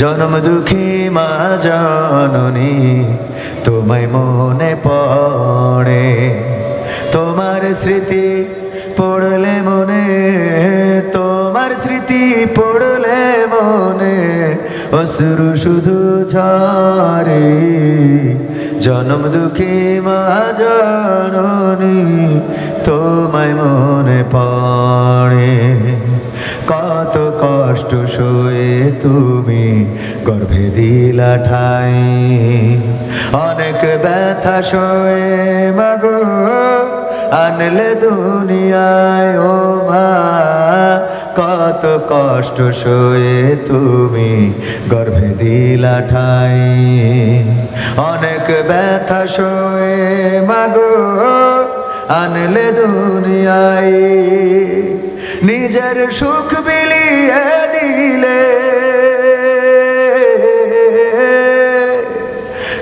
জনম দুঃখী মা জননী, তোমায় মনে পড়ে। তোমার স্মৃতি পড়লে মনে, তোমার স্মৃতি পড়লে মনে অশ্রু শুধু ঝরে। জনম দুঃখী মা জননী, তোমায় মনে পড়ে। কত কষ্ট সয়ে তুমি গর্ভে দিলা ঠাই। অনেক ব্যথা সয়ে মাগো, আনলে দুনিয়ায় ও মা। কত কষ্ট সয়ে তুমি গর্ভে দিলা ঠাই। অনেক ব্যথা সয়ে মাগো, আনলে দুনিয়ায় নিজের সুখ বিলিয়ে দিলে।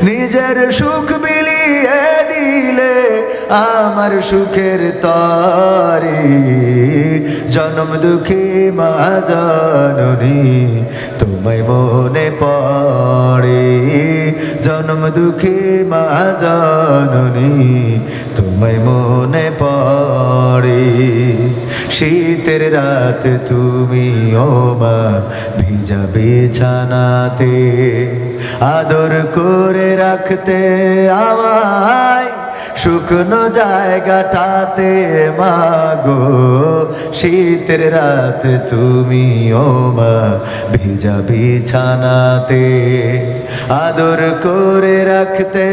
নিজের সুখ বিলিয়ে দিলে আমার সুখের তরে। জনম দুঃখী মা জননী, তোমায় মনে পড়ে। জনম দুঃখী মা জননী, তোমায় মনে পড়ে। শীতের রাত তুমি ও মা ভিজা বিছানাতে। আদর করে রাখতে আমায় শুকনো জায়গাটাতে মাগো। শীতের রাত তুমি ও মা ভিজা বিছানাতে। আদর করে রাখতে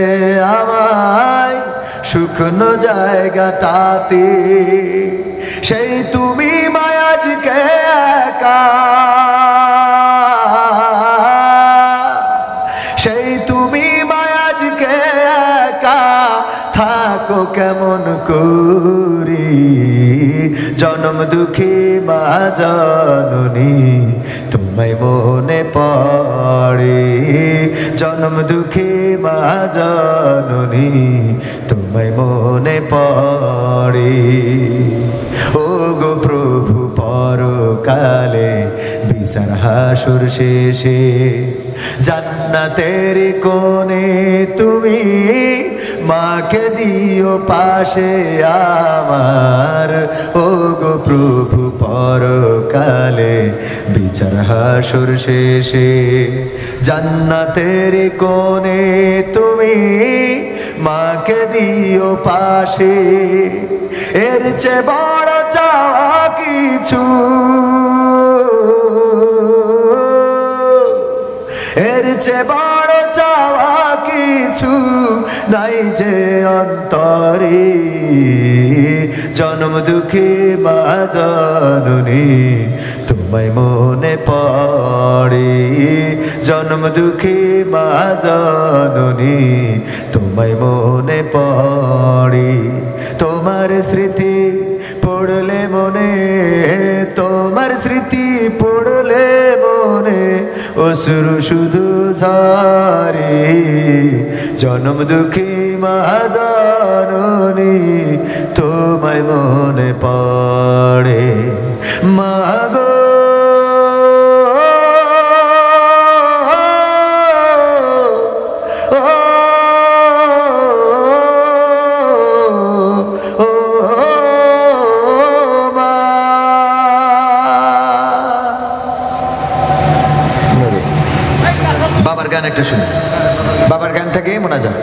আমায় শুকনো জায়গাটাতে। সেই তুমি মায়াজকে একা। সেই তুমি মায়াজকে একা। থাকো কেমন করি জনম দুঃখী মা জননী, তোমায় মনে পড়ে। জনম দুঃখী মা জননী, তোমায় মনে পড়ে। ও গো প্রভু, পরকালে বিচার হাসুর শেষে, জান্নাতের কোণে তুমি মাকে দিও পাশে আমার। ও গো প্রভু পরকালে বিচার হাসুর শেষে জান্নাতের কোণে তুমি মাকে দিও পাশে। এর চেয়ে বড় চাওয়া কিছু নাই যে অন্তরে। জন্ম দুঃখী মা জননী, তোমায় মনে পড়ে। জন্ম দুঃখী মা জননী, তোমায় মনে পড়ে। তোমার স্মৃতি পড়লে মনে, তোমার স্মৃতি পড়লে অসুর শুধু ঝরে। জনম দুঃখী মা তোমায় মনে পড়ে। মাগো বাবার গান একটা শুনি। বাবার গানটাকে মোনাজাত।